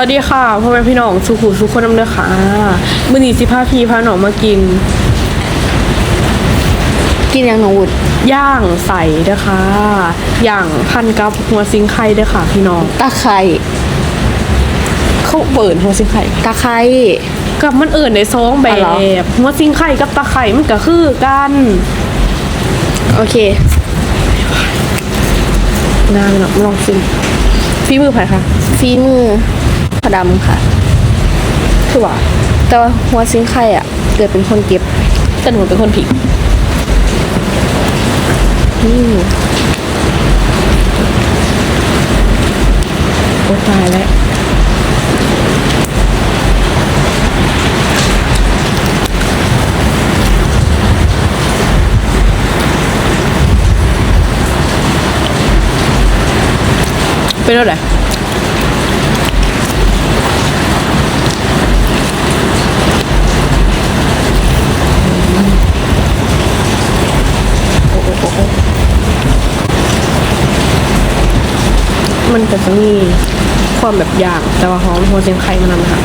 วัสดีค่ะพ่อแม่พี่น้องสุขุสุขคนน้ำเด้อค่ะมื้อนี้สิพาพี่พาน้องมากิน กินยังหนูวุดย่างใส่เด้อค่ะย่างพันกับหัวซิงไข่เด้อค่ะ พี่น้องตะไคร้เขาเปิดหัวซิงไข่ตะไคร้กับมันเอื่นในซองแบอ๋อเหรอ บหัวซิงไข่กับตะไคร่มันก็คือกันโอเคน่าพี่น้องลองซิมฝีมือไผค่ะ ฝีมือ พอดำค่ะคือว่าแต่ว่าหัวซิงไข่อะ เกิดเป็นคนเก็บแต่หนูเป็นคนผิดอืมโอ้ตายแล้วเป็นอะไร มันก็จะมีความแบบยางแต่ว่าหอมหัวเสียงไข่มันนั่นค่ะ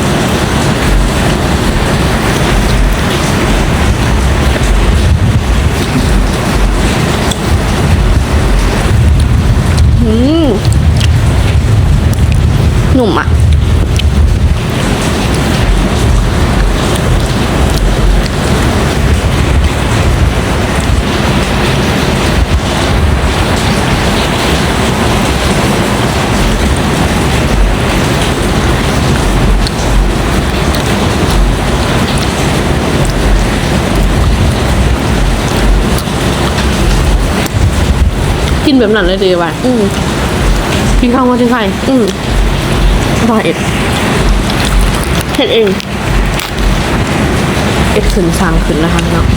อืมหนุ่มอะ กินแบบนั้นเลยดีว่ะอืมกินข้าวหัวเสียงไข่อืมว่าเอ็ดเห็ดเอง เอ็ดขึ้นสร้างขึ้นนะคะพี่น้อง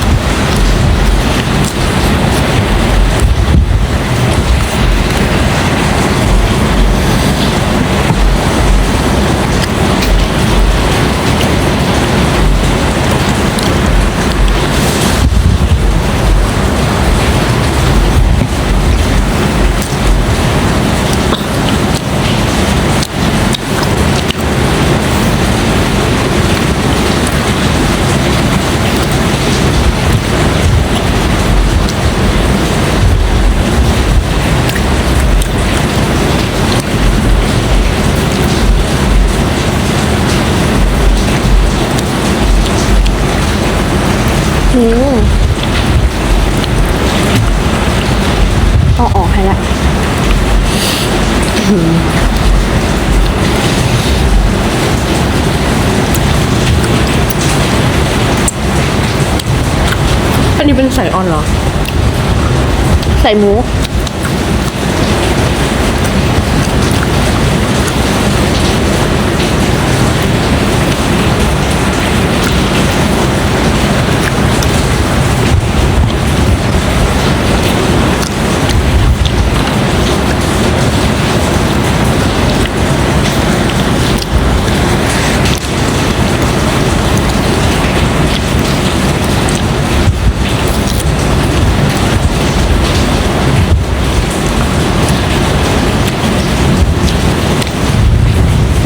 อันนี้เป็นใส่ออนเหรอ ใส่หมู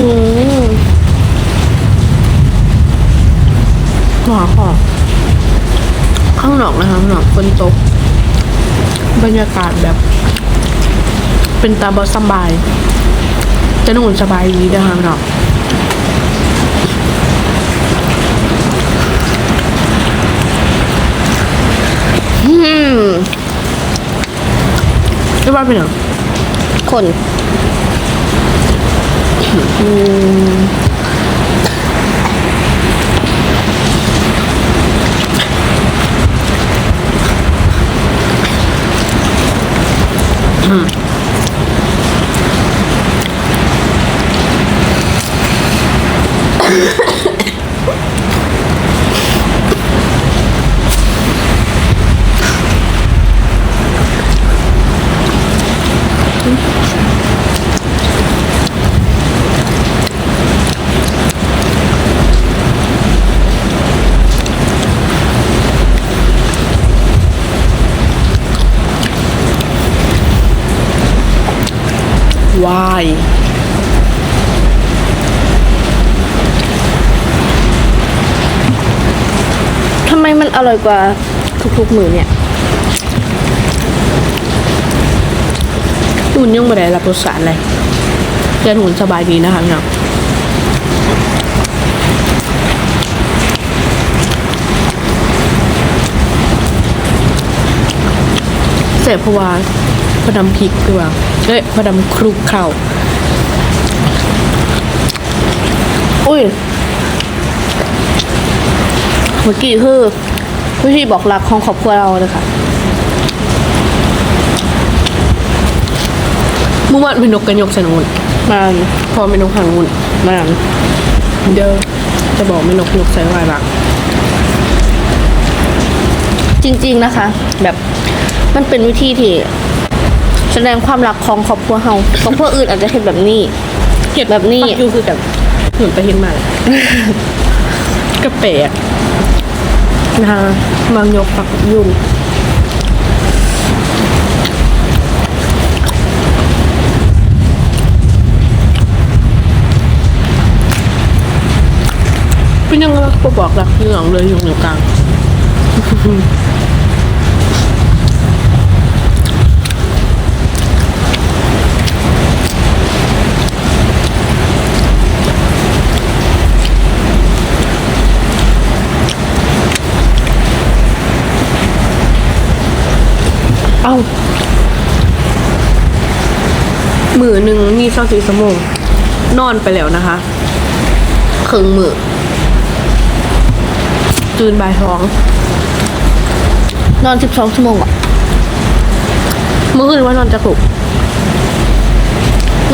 อืม หอหอข้าง นะคะข้างนอกฝนตก บรรยากาศแบบ เป็นตาบอสบายแต่หนูสบายดีนะคะพี่น้องอืมว่าเป็นหรอคน Mm-hmm. วายทำไมมันอร่อยกว่าทุกๆมือเนี่ยหุ่นยังไม่ได้รับประสานเลยเพื่นหุ่นสบายดีนะคะเนาะเสพเพราะว่า อดำพริกด้วยว่าเอ้ยพอดำคลุกเข่าอุ้ยเมื่อกี้คือวิธีบอกรักของครอบครัวเราเลยค่ะเมื่อวานเป็นนกกันยกสนุนมันพอเป็นนกหางหุ่นมันเดี๋ยวจะบอกไม่นกยกใส่ไว้ละจริง ๆนะคะ แบบมันเป็นวิธีที่แส ดงความรักของครอบครัวเฮาครอบครัวอื่นอาจจะเห็นแบบนี้เห็ดแบบนี้ ปักอยู่คือกันเหมือนไปเห็นมาเลยก็แปลกนะคะบางยกปักยุ่งเป็นยังไงล่ะก็บอกรักพี่หลองเลยอยู่ในกลาง มือหนึ่งมีสองสี่สมงนอนไปแล้วนะคะครึ่งมือตื่นบ่ายสองนอน12ชั่วโมงอะเมื่อคืนว่านอนจะถูก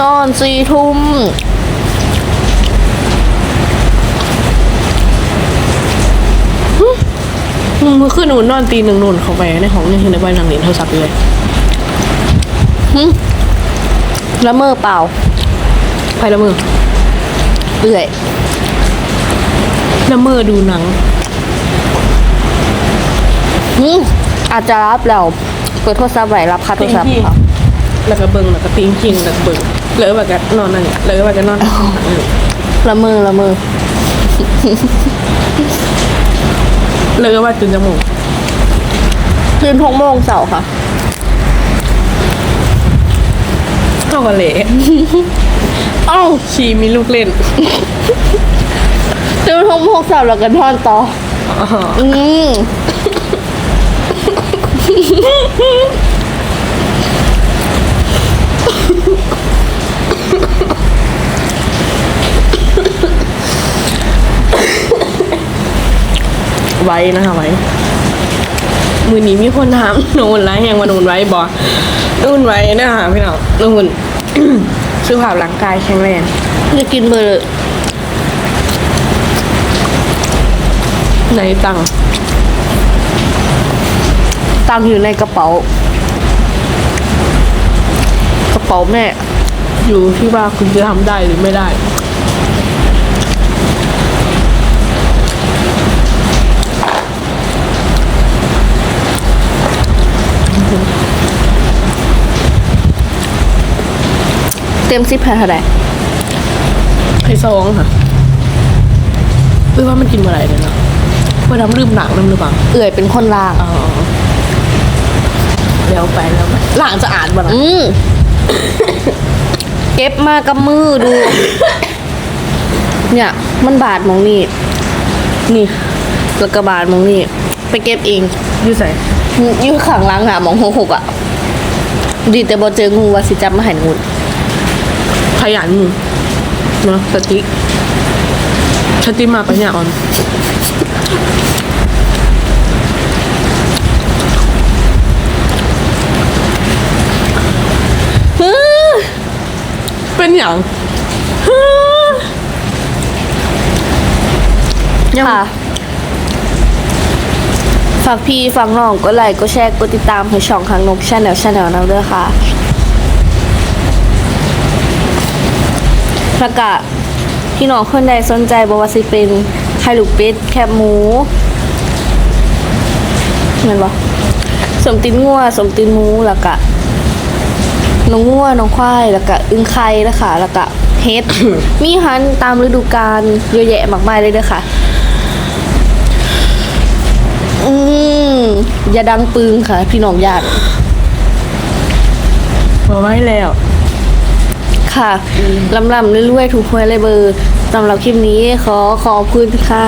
นอนสี่ทุ่มเมื่อคืนหนูนอนตีหนึ่งนุ่นเข้าไปในห้องยังเห็นในบ้านนางเหรียญโทรศัพท์อยู่เลย ละเมอเปล่าไปละมือเอื่อยละเมอดูหนังหึอาจจะรับเราเปิดโทรศัพท์ไว้รับค่าโทรศัพท์ค่ะ แล้วก็เบิ่งแล้วก็ปิ้งกินแล้วก็เบิ่งเลยว่าก็นอนนั่นเนี่ยเลยว่าก็นอนนั่นละเมอละเมอเลยว่าจุนจมูกตื่นหกโมงเสาร์ค่ะ เข้ากันเละเอ้าชีมีลูกเล่นตื่นหกโมงเสาร์แล้วก็นอนต่ออ๋ออืมไว้นะคะไว้ มือนี้มีคนถามนูนไรแหงมานูนไว้บอนูนไว้นะคะพี่น้องนูน สุขภาพร่างกายแข็งแรงจะกินเบอร์ในตังค์ตังค์อยู่ในกระเป๋า กระเป๋าแม่ อยู่ที่ว่าคุณจะทำได้หรือไม่ได้เต็มซิปแพเท่าไหร่ให้ซองค่ะเอ้ยว่ามันกินเมื่อไหร่เนี่ยเนาะว่าน้ำลืมหนังน้ำหรือเปล่าเอื่อยเป็นคนล่าง อ๋อแล้วไปแล้วไปหลังจะอ่านบ้างอืม เก็บมากับมือดู เนี่ย มันบาดมองนี่ นี่แล้วก็บาดมองนี่ ไปเก็บเองยูใส่อยู่ข้างหล้างหาหมองหกหกอะ ดีแต่บอเจองูว่าสิจับมาใหายงูข ยันเนะสติสติมาปัญญาอ่อนเป็นอย่างยังค่ะฝากพี่ฝากน้องก็ไลค์ก็แชร์ก็ติดตามให้ช่องทางนกชาแนลชาแนลเราด้วยค่ะ แล้วก็พี่น้องคนใดสนใจบอกว่าสิเป็นไข่ลูกเป็ดแคบหมูเห็นปะสมตินงัวสมตินหมูแล้วก็น้องงัวน้องควายแล้วก็อึ้งไข่นะคะแล้วก็เฮ็ด มีหันตามฤดูกาลเยอะแยะมากมายเลยเด้อค่ะ อืมอย่าดังปึงค่ะ พี่น้องญาติมาไว้แล้ว ค่ะลำลำเรื่อยๆ ถูกหวยเลยเบอร์สำหรับคลิปนี้ขอขอบคุณค่ะ